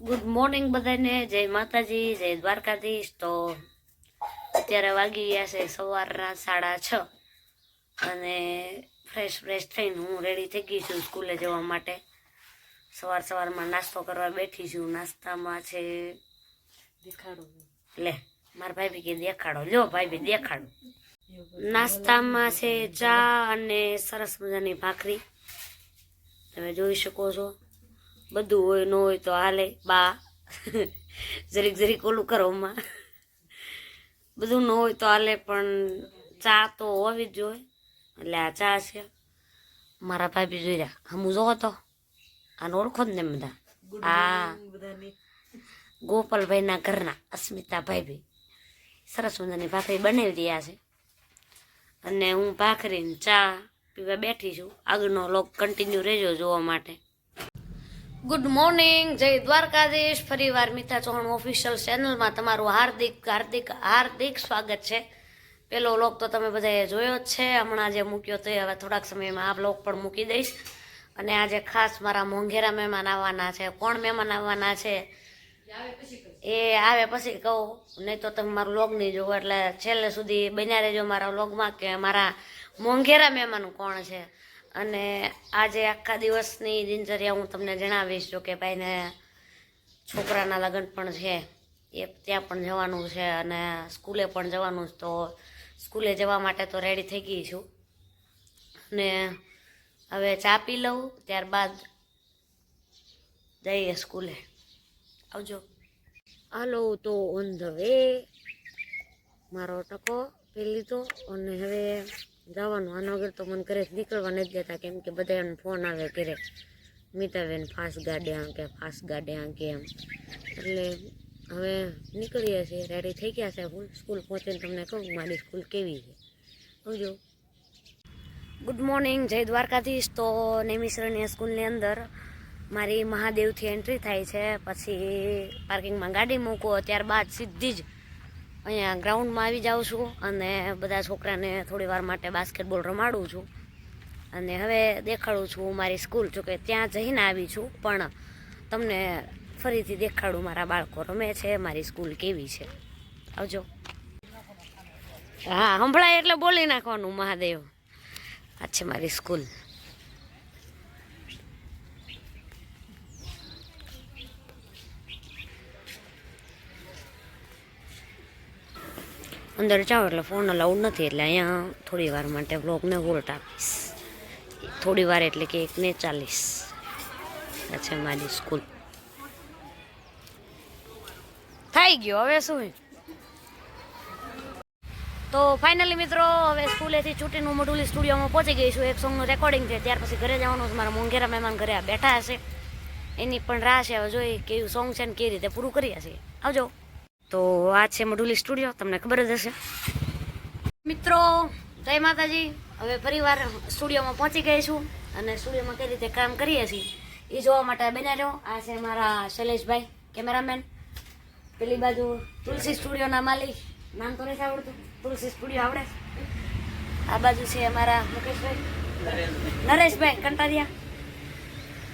Good morning બધાને જય માતાજી જય દ્વારકાધીશ. તો અત્યારે વાગી ગયા છે સવારના સાડા છ. અને ફ્રેશ ફ્રેશ થઈને હું રેડી થઈ ગઈ છું સ્કૂલે જવા માટે. સવાર સવારમાં નાસ્તો કરવા બેઠી છું. નાસ્તામાં છે દેખાડો. લે મારા ભાઈ કે દેખાડો. લ્યો ભાઈ દેખાડો. નાસ્તામાં છે. ચા અને સરસ મજાની ભાખરી. તમે જોઈ શકો છો. બધું હોય ન હોય તો હાલે બા. જરીક જરીક ઓલું કરવામાં બધું ન હોય તો હાલે પણ ચા તો હોવી જ જોઈએ એટલે આ ચા છે. મારા ભાભી જોઈ રહ્યા. હમું જોવો તો. આને ઓળખો જ ને બધા. આ ગોપાલભાઈના ઘરના અસ્મિતા ભાઈ સરસ મજાની ભાખરી બનાવી રહ્યા છે. અને હું ભાખરીને ચા પીવા બેઠી છું. આગળનો લોક કન્ટિન્યુ રહેજો જોવા માટે. ગુડ મોર્નિંગ જય દ્વારકાધીશ. ફરીવાર મિતા ચૌહાણ ઓફિશિયલ ચેનલમાં તમારું હાર્દિક હાર્દિક હાર્દિક સ્વાગત છે. પેલો લોક તો તમે બધાએ જોયો જ છે. હમણાં જે મૂક્યો તો હવે થોડાક સમયમાં આ બ્લોગ પણ મૂકી દઈશ. અને આજે ખાસ મારા મોંઘેરા મહેમાન આવવાના છે. કોણ મહેમાન આવવાના છે? એ આવે પછી કહું. નહીં તો તમે મારું લોગ નહીં જોવો એટલે છેલ્લે સુધી બન્યા રહેજો મારા લોગમાં કે મારા મોંઘેરા મહેમાન કોણ છે? અને આજે આખા દિવસની દિનચર્યા હું તમને જણાવીશ જો કે ભાઈને છોકરાના લગ્ન પણ છે, એ ત્યાં પણ જવાનું છે અને સ્કૂલે પણ જવાનું છે, તો સ્કૂલે જવા માટે તો રેડી થઈ ગઈ છું. અને હવે ચા પી લઉં, ત્યારબાદ જઈએ સ્કૂલે. આવજો. હાલો, તો ઓન ધ વે મારો ટકો પી લીધો અને હવે જવાનું. આનો વગર તો મને ઘરે નીકળવા નથી દેતા, કેમ કે બધા એનો ફોન આવે ઘરે. મિતાબેન ફાસ્ટ ગાડે આમ કે ફાસ્ટ ગાડે આમ કે એમ. એટલે હવે નીકળીએ છીએ. રેડી થઈ ગયા છે હું સ્કૂલ પહોંચીને તમને કહું મારી સ્કૂલ કેવી છે. સમજો ગુડ મોર્નિંગ જય દ્વારકાધીશ. તો નેમિશ્રણીય સ્કૂલની અંદર મારી મહાદેવથી એન્ટ્રી થાય છે. પછી પાર્કિંગમાં ગાડી મૂકો. ત્યારબાદ સીધી જ અહીંયા ગ્રાઉન્ડમાં આવી જાઉં છું અને બધા છોકરાને થોડી વાર માટે બાસ્કેટબોલ રમાડું છું. અને હવે દેખાડું છું મારી સ્કૂલ જોકે ત્યાં જઈને આવી છું, પણ તમને ફરીથી દેખાડું મારા બાળકો રમે છે, મારી સ્કૂલ કેવી છે. આવજો. હા, સંભળાય એટલે બોલી નાખવાનું, મહાદેવ. આ છે મારી સ્કૂલ અંદર જાઓ એટલે ફોન અલાઉડ નથી, એટલે અહીંયા થોડી વાર માટે વ્લોગને હોલ્ટ આપીશ. થોડી વાર એટલે કે એકને ચાલીસ. આ છે મારી સ્કૂલ થઈ ગયો, હવે શું? તો ફાઇનલી મિત્રો, હવે સ્કૂલેથી છૂટીને હું મડુલી સ્ટુડિયોમાં પહોંચી ગઈ છું. એક સોંગનું રેકોર્ડિંગ છે. ત્યાર પછી ઘરે જવાનું છે. મારા મોંઘેરા મહેમાન ઘરે બેઠા હશે. એની પણ રાહ છે. હવે જોઈએ કેવું સોંગ છે ને કેવી રીતે પૂરું કરીએ છીએ. આવજો. તો આ છે મડુલી સ્ટુડિયો, તમને ખબર જ હશે. મિત્રો, જય માતાજી. હવે ફરીવાર સ્ટુડિયોમાં પહોંચી ગઈ છું અને સ્ટુડિયોમાં કઈ રીતે કામ કરીએ છીએ એ જોવા માટે બન્યા રહ્યો. આ છે મારા શૈલેષભાઈ, કેમેરામેન. પેલી બાજુ તુલસી સ્ટુડિયોના માલિક. નામ તો નથી આવડતું. તુલસી સ્ટુડિયો આવડે આ બાજુ છે અમારા મુકેશભાઈ. નરેશભાઈ કંટારિયા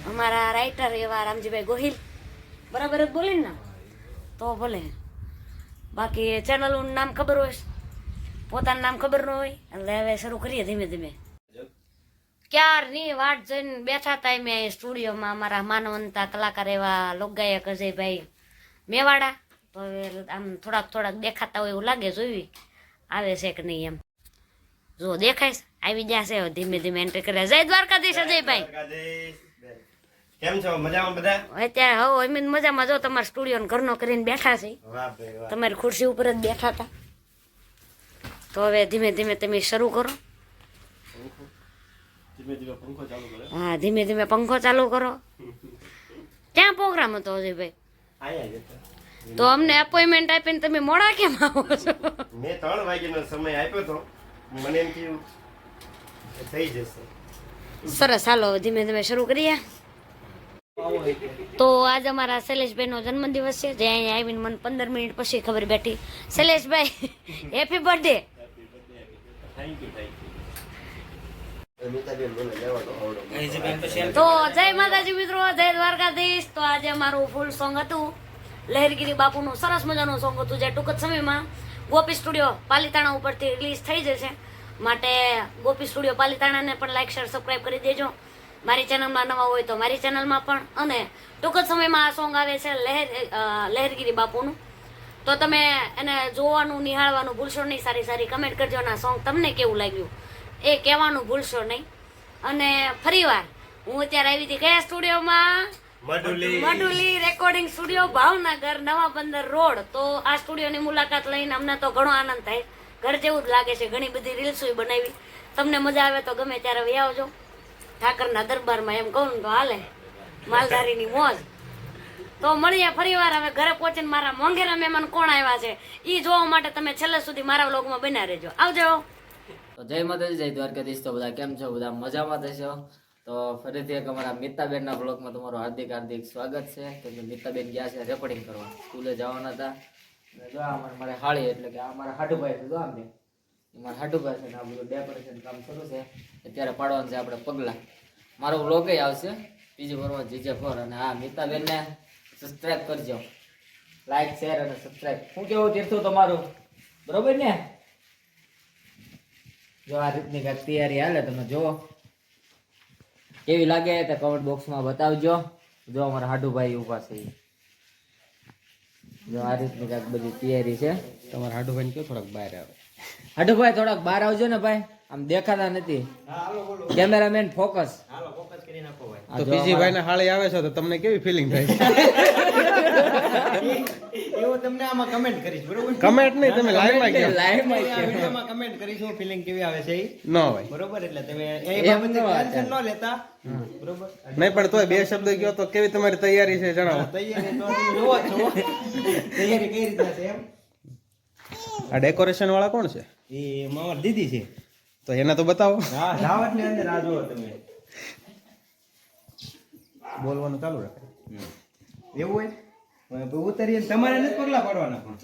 અમારા રાઇટર એવા રામજીભાઈ ગોહિલ. બરાબર જ બોલે ને? તો ભલે. બાકી ચેનલનું નામ ખબર હોય, પોતાનું નામ ખબર ન હોય, એટલે હવે શરૂ કરીએ ધીમે ધીમે. ક્યારની વાટ જોઈને બેઠા હતા મેં અહીં સ્ટુડિયોમાં અમારા માનવંતા કલાકાર એવા લોકગાયક અજયભાઈ મેવાડા. તો હવે આમ થોડાક થોડાક દેખાતા હોય એવું લાગે જોઈ. આવે છે કે નહીં એમ. જો દેખાય? આવી જશે ધીમે ધીમે એન્ટ્રી કરે જય દ્વારકાધીશ અજયભાઈ. કેમ છો? મજામાં બધા? અત્યારે હવે અમે મજામાં. જો તમારા સ્ટુડિયો ઘરનો કરીને બેઠા છે. તમારી ખુરશી ઉપર જ બેઠા હતા. તો હવે ધીમે ધીમે તમે શરૂ કરો. હા ધીમે ધીમે પંખો ચાલુ કરો. ક્યાં પ્રોગ્રામ હતો અજયભાઈ ભાઈ? તો અમને એપોઇન્ટમેન્ટ આપીને તમે મોડા કેમ આવો છો? મેં ત્રણ વાગ્યાનો સમય આપ્યો તો મને એમ થયું થઈ જશે. સરસ હાલો હવે ધીમે ધીમે શરૂ કરીએ. તો આજ અમારા શૈલેષભાઈનો જન્મદિવસ છે. જે અહીંયા આવીને મને પંદર મિનિટ પછી ખબર બેઠી. શૈલેષભાઈ હેપી બર્થડે તો જય માતાજી મિત્રો, જય દ્વારકાધીશ. તો આજે અમારું ફૂલ સોંગ હતું. લહેરગીરી બાપુનું સરસ મજાનું સોંગ હતું જે ટૂંક જ સમયમાં ગોપી સ્ટુડિયો પાલીતાણા ઉપરથી રિલીઝ થઈ જશે. માટે ગોપી સ્ટુડિયો પાલીતાણાને પણ લાઈક શેર સબસ્ક્રાઈબ કરી દેજો. મારી ચેનલમાં નવા હોય તો મારી ચેનલમાં પણ. અને ટૂંક જ સમયમાં આ સોંગ આવે છે લહેર લહેરગીરી બાપુનું. તો તમે એને જોવાનું નિહાળવાનું ભૂલશો નહીં. સારી સારી કમેન્ટ કરજો અને સોંગ તમને કેવું લાગ્યું? એ કહેવાનું ભૂલશો નહીં. અને ફરીવાર હું અત્યારે આવી હતી કયા સ્ટુડિયોમાં? મડુલી. રેકોર્ડિંગ સ્ટુડિયો ભાવનગર નવા બંદર રોડ. તો આ સ્ટુડિયોની મુલાકાત લઈને અમને તો ઘણો આનંદ થાય. ઘર જેવું જ લાગે છે. ઘણી બધી રીલ્સો બનાવી. તમને મજા આવે તો ગમે ત્યારે આવજો. ઠાકરના દરબારમાં એમ કહું તો હાલે, માલધારીની મોજ. તો મળીએ ફરીવાર, હવે ઘરે પહોંચીને મારા મોંઘેરા મહેમાન કોણ આવ્યા છે એ જોવા માટે તમે છેલ્લે સુધી મારા વ્લોગમાં બન્યા રહેજો. આવજો. તો જય માતાજી, જય દ્વારકાધીશ. તો બધા કેમ છો? બધા મજામાં થશો તો ફરીથી એક અમારા મિતાબેનના બ્લોગમાં તમારું હાર્દિક હાર્દિક સ્વાગત છે. કેમ કે મિતાબેન ગયા છે રેકોર્ડિંગ કરવા. સ્કૂલે જવાના હતા. જો અમારે મારે હાળી, એટલે કે અમારા હાડુભાઈ છે, જો આમને એ મારા હાડુભાઈ છે ને આ બધું ડેકોરેશન કામ શરૂ છે. અત્યારે પાડવાનું છે આપણે પગલા. મારો બ્લોગ આવશે. બીજી ભરવા જીજે ફોર અને હા મિતાબેનને સબસ્ક્રાઇબ કરજો. લાઈક શેર અને સબસ્ક્રાઇબ શું કેવું તીર્થું તમારું? બરોબર ને? જો આ રીતની કાંઈક તૈયારી હાલે તમે જુઓ. કેવી લાગે તો કમેન્ટ બોક્સમાં બતાવજો. જો અમારા હાડુભાઈ ઊભા છે. જો આ રીતની કાંઈક બધી તૈયારી છે. તમારા હાડુભાઈ કયો થોડાક બહાર આવે? હાડુભાઈ થોડાક બહાર આવજો ને ભાઈ. આમ દેખાતા નથી. કેમેરામેન ફોકસ તો બીજી ભાઈ હાળી આવે છે તો તમને કેવી ફિલિંગ થાય? એવું તમને આમાં કમેન્ટ કરીશ બરોબર? કમેન્ટ નહીં તમે લાઈવમાં ગયો. લાઈવમાં આ કમેન્ટ કરીશ હું ફિલિંગ કેવી આવે છે ઈ. ન બરોબર એટલે તમે એ બાબતે ટેન્શન ન લેતા. બરોબર? નહીં પણ તોય બે શબ્દ કયો તો કેવી તમારી તૈયારી છે જણાવો. તૈયારી તો તમે જોવો છો. તૈયારી કઈ રીતના છે એમ? આ ડેકોરેશન વાળા કોણ છે? એ મામા દીદી છે. તો એને તો બતાવો. હા રાવતની અંદર આ જુઓ તમે. બોલવાનું ચાલુ રાખે. એવું હોય? ઉતરીએ તમારે નથી પગલા પાડવાના પણ.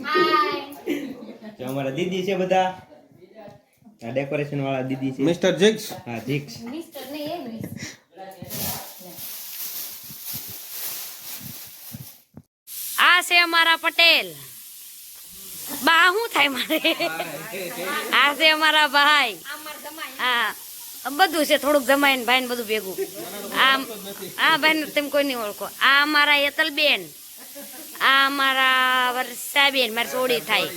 અમારા દીદી છે બધા. આ ડેકોરેશન વાળા દીદી છે. મિસ્ટર જીક્સ હા જીક્સ આ છે અમારા પટેલ. બા શું થાય મારે? આ છે અમારા ભાઈ. હા બધું છે, થોડુંક જમાઈને ભાઈ ને બધું ભેગું. આ આ ભાઈ ને તમે કોઈ નહીં ઓળખો. આ અમારા યતલબેન આ અમારા વર્ષાબેન મારી સોડી થાય.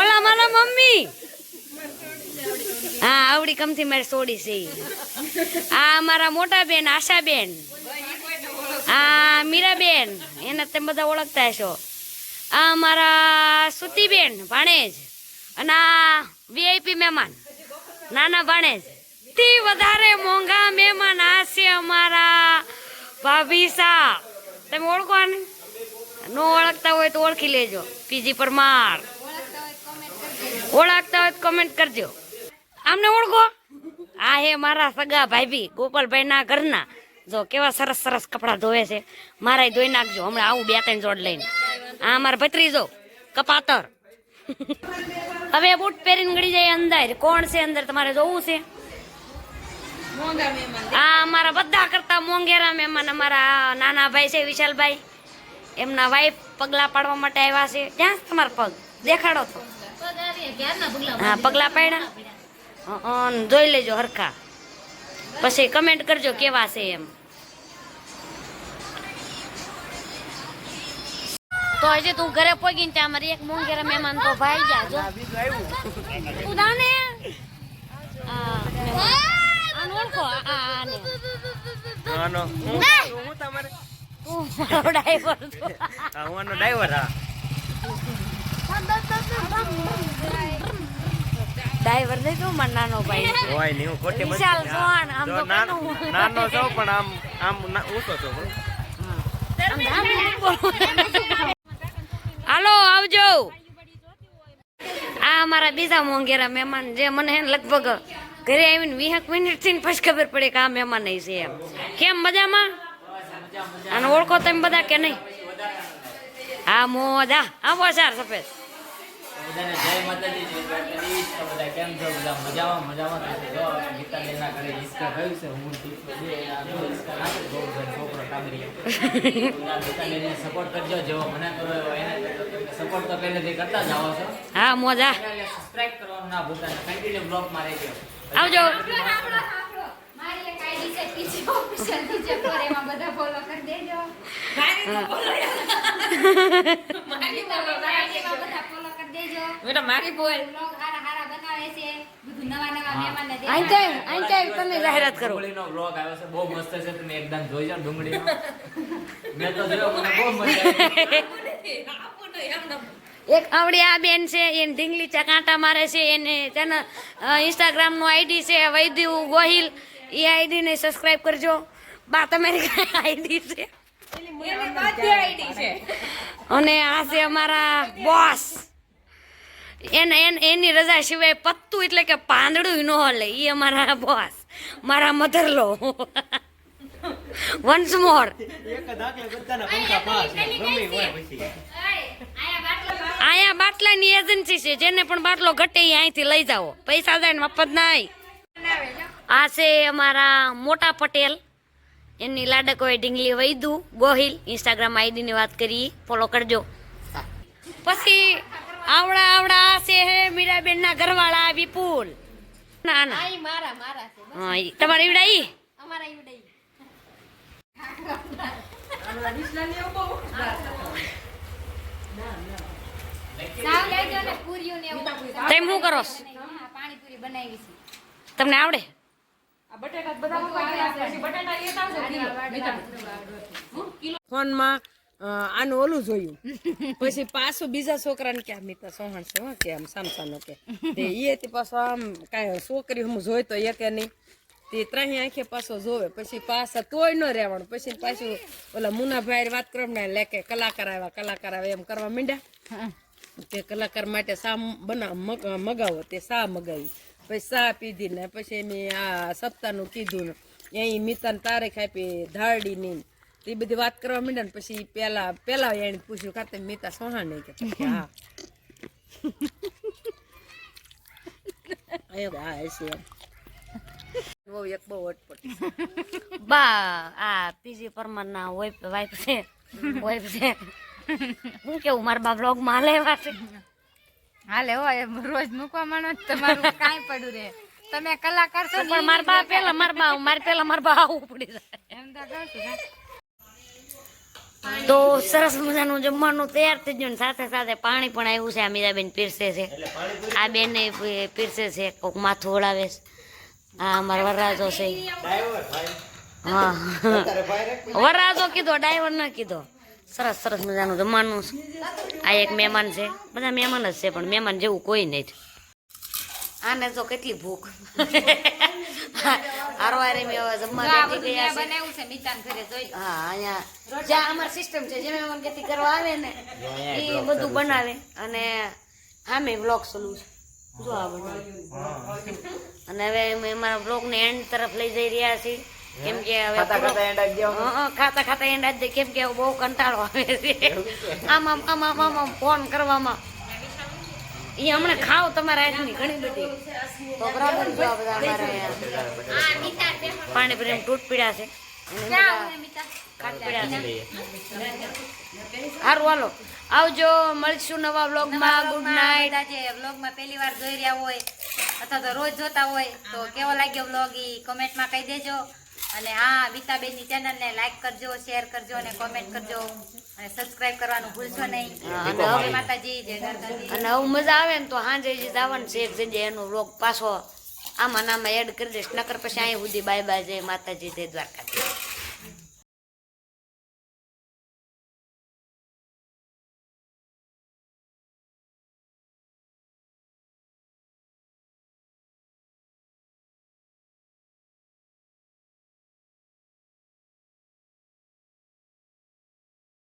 ઓલા મારા મમ્મી. હા, આવડી કમથી મારી સોડી છે. આ અમારા મોટા બેન આશાબેન આ મીરાબેન એને તમે બધા ઓળખતા હશો. આ અમારા સુતીબેન ભાણેજ. અને આ વીઆઈપી મહેમાન. નાના ભાણેજથી વધારે મોંઘા મહેમાન આ છે અમારા ભાભી સા તમે ઓળખો આને? નો ઓળખતા હોય તો ઓળખી લેજો. પીજી પરમાર. ઓળખતા હોય તો કમેન્ટ કરજો. આમને ઓળખો? આ હે મારા સગા ભાઈબી ગોપાલભાઈના ઘરના. જો કેવા સરસ સરસ કપડાં ધોવે છે. મારા ધોઈ નાખજો. હમણાં આવું બે ત્રણ જોડ લઈને. આ મારા ભત્રીજો, કપાતર. હવે બૂટ પહેરીને ગળી જાય અંદર. કોણ છે અંદર? તમારે જોવું છે? આ અમારા બધા કરતા મોંઘેરા મહેમાન અમારા નાના ભાઈ છે, વિશાલભાઈ. એમના વાઈફ પગલા પાડવા માટે આવ્યા છે. છે તમારા પગ? દેખાડો તો. હા, પગલા પાડ્યા? જોઈ લેજો હરખા. પછી કમેન્ટ કરજો કેવા છે એમ. તો હજી તું ઘરે પોગીને ત્યાં મારી એક મોંઘેરા મહેમાન તો ભાઈ ગયા જો. તું દાને આ ઓળખો? આને આનો હું તમારે? તું મારો ડ્રાઈવર છો હું આનો ડ્રાઈવર હા ડ્રાઈવર નહીં તું મારો નાનો ભાઈ. હોય નહીં હું ખોટી વિશાલ આમ તો નાનો છો પણ આમ આમ ઊંચો છો આમ ધામ ધામ બોલો. હાલો આવજો આ અમારા બીજા મોંઘેરા મહેમાન જે મને હે લગભગ ઘરે આવીને વીસ મિનિટથી પછી ખબર પડે કે આ મહેમાન નહીં છે એમ કેમ મજામાં અને ઓળખો તમે બધા કે નહીં હા મોજા આવો ચાર સફેદ જય માતાજી કેમ છો બધા મજામાં મજામાં સપોર્ટ કરજો જેવો મને કરો એવો એને સપોર્ટ તો પહેલેથી કરતા જ આવો છો. હા મોજા. સબસ્ક્રાઇબ કરવાનું ના ભૂલતા કન્ટિન્યુ બ્લોગમાં રહેજો. આવજો. મારી એક આઈડી છે પીછી ઓફિશિયલ નીચે પર એમાં બધા ફોલો કરી દેજો. મારી ફોલો આઈડીમાં બધા ફોલો કરી દેજો. બેટા મારી બોલ. છે? બધું નવા નવા તમે જાહેરાત કરો. ડુંગળીનો બ્લોગ આવ્યો છે. બહુ મસ્ત છે. તમે એકદમ જોઈ જાઓ ડુંગળીનો. મેં તો જોયો મને બહુ મજા એક આવડી આ બેન છે એને ઢીંગલી ચા કાંટા મારે છે એને તેના ઇન્સ્ટાગ્રામનું આઈડી છે વૈદ્યુ ગોહિલ. એ આઈડી ને સબસ્ક્રાઇબ કરજો. બા તમારી આઈડી છે. અને આ છે અમારા બોસ એને, એન- એની રજા સિવાય પત્તું એટલે કે પાંદડું ન હલે. એ અમારા બોસ મારા મધરલો વન્સ મોર આયા બાટલાની એજન્સી છે. જેને પણ બાટલો ઘટે અહીંથી લઈ જાઓ. પૈસા જાય ને મફત નહીં આ છે અમારા મોટા પટેલ. એમની લાડકોએ ઢીંગલી વૈદુ ગોહિલ. ઇન્સ્ટાગ્રામ આઈડી ની વાત કરી. ફોલો કરજો. પછી આવડા આવડા છે હે મીરાબેન ના ઘરવાળા વિપુલ ના ના. ઈ મારા મારા છે હા, ઈ તમારે ઈવડા ઈ? અમારા ઈવડે ઈ. ના લેજો ને પૂરીઓ ને તેમ શું કરો પાણી પૂરી બનાવી છે. તમને આવડે? બધા બટાટા લેતા આવજો ફોનમાં આનું ઓલું જોયું. પછી પાછું બીજા છોકરાને કે આમ મિતા સોહણ છે કે આમ સામસાનો કે. તે એ તે પાછો આમ કાંઈ છોકરી હું જોઈ તો એ કે નહીં. તે ત્રણેય આંખે પાછો જોવે. પછી પાછા તોય ન રહેવાનું. પછી પાછું ઓલા મુનાભાઈ વાત કરો ને લે કે કલાકાર આવ્યા કલાકાર આવ્યા એમ કરવા માંડ્યા. તે કલાકાર માટે સા બના, મગ- મગાવો. તે સા મગાવી? પછી સા પીધી ને પછી મેં આ સપ્તાહનું કીધું ને. અહીં મિતાને તારીખ આપી ધારડીની. તે બધી વાત કરવા માંડ્યા ને પછી પેલા પેલા એને પૂછ્યું ખાતે મહેતા સોહા નહીં કે હા. બહુ એક બહુ અટપટી બા આ પીજી પરમાર ના વાઈફ છે. વાઈફ છે. હું કેવું મારા બા બ્લોગમાં હાલે છે? હાલે હોય રોજ મૂકવા માંડો તો તમારું કાંઈ પડ્યું રે તમે કલાકાર છો પણ મારા બા પેલા મારા બા મારે પેલા મારા બા આવું પડી જાય. એમ તો કહું છું હા. તો સરસ મજાનું જમવાનું તૈયાર થઈ ગયું સાથે સાથે પાણી પણ આવ્યું છે આ મીરાબેન પીરસે છે. આ બેન પીરસે છે, કોક માથું ઓળાવે છે. હા અમારા વરરાજો છે. હા. વરરાજો કીધો ડ્રાઈવર ના કીધો. સરસ સરસ મજાનું જમવાનું આ એક મહેમાન છે. બધા મહેમાન જ છે, પણ મહેમાન જેવું કોઈ નહીં આને તો કેટલી ભૂખ. હારવારે મેં જમવા બેઠી ગયા છે. બનાવ્યું છે મિતાન ઘરે જોઈ હા અહીંયા જ્યાં અમાર સિસ્ટમ છે જે મન કેતી કરવા આવે ને એ બધું બનાવે. અને આમે વ્લોગ ચાલુ છે. જો આ બનાવે અને હવે અમે અમારા વ્લોગ ને એન્ડ તરફ લઈ જઈ રહ્યા છીએ. કેમ કે હવે ખાતા ખાતા એન્ડ આજ દે. કેમ કે બહુ કંટાળો આવે છે. આમ આમ આમ આમ આમ ફોન કરવામાં. એ હમણાં ખાવ તમારા હાથની ઘણી બધી. તો બરાબર જો આ બધા અમારા પાણી પ્રેમ તૂટ પીડા છે. સારું હાલો. આવજો મળીશું નવા વ્લોગમાં. ગુડ નાઇટ આજે વ્લોગમાં પહેલી વાર જોઈ રહ્યા હોય અથવા તો રોજ જોતા હોય તો કેવો લાગ્યો વ્લોગ ઈ? કમેન્ટમાં કહી દેજો. અને હા વિતાબેનની ચેનલને લાઈક કરજો શેર કરજો અને કોમેન્ટ કરજો. અને સબસ્ક્રાઇબ કરવાનું ભૂલશો નહીં. અને હવે- માતાજી જય અને હવે મજા આવે ને તો સાંજે જે જવાનું છે એક જગ્યાએ એનો રોગ પાછો આમાં નામાં એડ કરી દઈશ. નકર પછી અહીં સુધી બાય બાય જય માતાજી જય દ્વારકાધીશ.